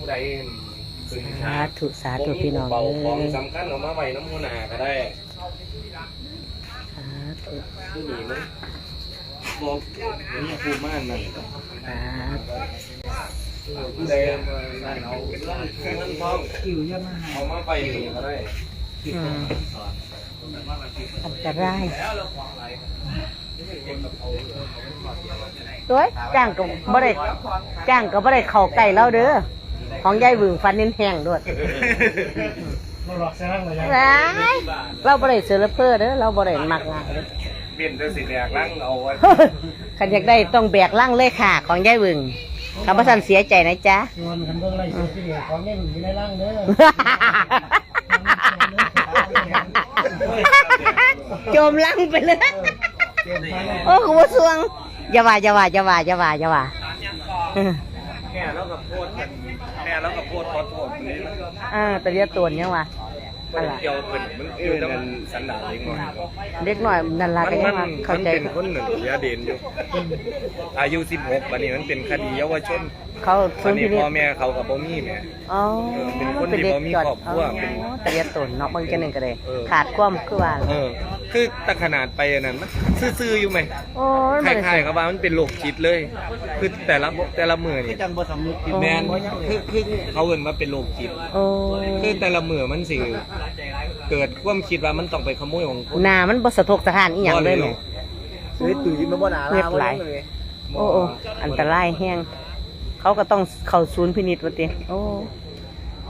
ผู้ใดขึ้นสาธุสาธุพี่น้องเบาเอ้ของยสำคัญเออกมาไว้น้ำมูนาก็ได้สาธุผู้หนีมันบอกมันภูมิมากนั่นสาธุผู้ใดนั่นเอาเงินทองเอามาไปนี่ก็ได้อืมอันตรายตัวจ้างก็บ่ได้จ้างก็บ่ได้เข้าใกล้เราเด้อ ของยายบึงฟันนินแห้งด้วยเราหลอกแซงเลยยังร้ายเราบ่ได้เสือเพื่อเด้อเราบ่ได้มักงานเด้อเปลี่ยนแต่สิแหลกลังเอาไว้คันอยากได้ต้องแบกล่างเลยค่ะ ของยายบึงคำว่าสันเสียใจนะจ๊ะชวนคันเบิ่งไรเสียที่เดียวของแม่หนุ่มอยู่ในร่างเด้อโจมลังไปเลยโอ้คุณผู้ชมอย่าว่าอย่าว่าอย่าว่าอย่าว่าอย่าว่าเออ แม่แล้วก็โพดกันแม่แล้วก็โพดขอโทษคนนี้นะเออแต่เรียกตัวเนี่ยว่ะมันเกี่ยวเป็นมันอยู่ตรงสันดาลเล็กน้อยเด็กหน่อยนันละมัก็นยัมังนว่าเข้ามันใจเป็นคนหนึ่งยาเด่นอยู่ อายุ 16บัดนี้มันเป็นคดีเยาวชนเขาบัฟื้ดนนี้พินิจพ่อแม่เขากับบ่มีแม่ อ๋อเออเป็นคนมัที่บ่มีครอบครัวเป็นแต่เรียกตัวเนาะบางจังหนึ่งก็เลยเออขาดความคือว่าเออ คือแตขนาดไปอันนั้นมันซื่อๆอยู่ไหมโอ้ยคมันล้ายๆกับว่ามันเป็นโรคจิตเลย คือแต่ละแต่ละมือนี่จังบ่สำนึกผิดแมนคือคือเขาเอิ้นว่าเป็นโรคจิต โอ้คือแต่ละมือมันสิ เกิดความคิดว่ามันต้องไปขโมยของคนหน้ามันบ่สะทกสะท้านอีหยังเลยเนี่ยเฮ้ยตื่นมาบ่หนาเรียบร้อยโอ้โอ้อันตรายแห้งเขาก็ต้องเข้าศูนย์พินิจวะติโอ้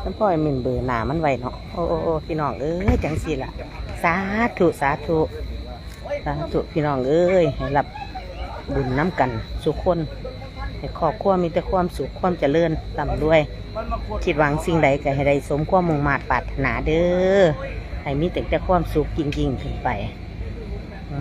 ท่านพ่อให้หมิ่นเบอร์หนามันไว้เนาะโอ้โอ้โอ้พี่น้องเอ้ยจังสิล่ะ สาธุสาธุสาธุพี่น้องเอ้ยให้รับบุญน้ำกันสุขคนให้ครอบครัวมีแต่ความสุขความเจริญต่ำรวยคิดหวังสิ่งใดก็ให้ได้สมความมุ่งมา่ปรารถนาเด้อให้มีแต่แต่ความสุขจริงๆขึ้นไปอื